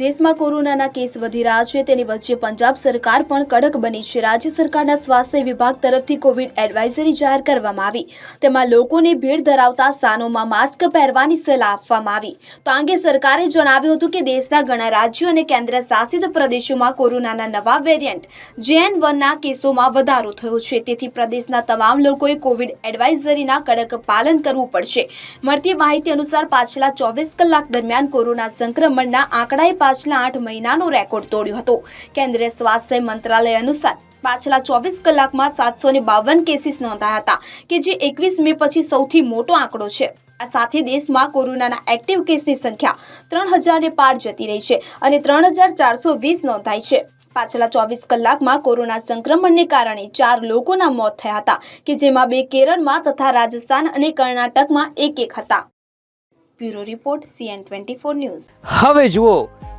દેશમાં કોરોનાના કેસ વધી રહ્યા છે, તેની વચ્ચે પંજાબ સરકાર પણ કડક બની છે. રાજ્ય સરકારના સ્વાસ્થ્ય વિભાગ તરફથી કોવિડ એડવાઇઝરી જાહેર કરવામાં આવી. તેમાં લોકોને ભીડ ધરાવતા સ્થાનોમાં માસ્ક પહેરવાની સલાહ આપવામાં આવી. તો અંગે સરકારે જણાવ્યું હતું કે દેશના ઘણા રાજ્યો અને કેન્દ્ર શાસિત પ્રદેશોમાં કોરોનાના નવા વેરિયન્ટ જેએન વનના કેસોમાં વધારો થયો છે. તેથી પ્રદેશના તમામ લોકોએ કોવિડ એડવાઇઝરીના કડક પાલન કરવું પડશે. મળતી માહિતી અનુસાર પાછલા ચોવીસ કલાક દરમિયાન કોરોના સંક્રમણના આંકડાએ પાછલા આઠ મહિનાનો રેકોર્ડ તોડ્યો હતો. કેન્દ્રીય સ્વાસ્થ્ય મંત્રાલય અનુસાર પાછલા ચોવીસ કલાકમાં સાતસો ને બાવન કેસીસ નોંધાયા હતા, કે જે એકવીસ મે પછી સૌથી મોટો આંકડો છે. આ સાથે દેશમાં કોરોનાના એક્ટિવ કેસની સંખ્યા ત્રણ હજારને પાર જતી રહી છે અને ત્રણ હજાર ચારસો વીસ નોંધાઈ છે. પાછલા ચોવીસ કલાકમાં કોરોના સંક્રમણને કારણે ચાર લોકોના મોત થયા હતા, કે જેમાં બે કેરળમાં તથા રાજસ્થાન અને કર્ણાટકમાં એક એક હતા. Bureau report, CN twenty four news. હવે જુઓ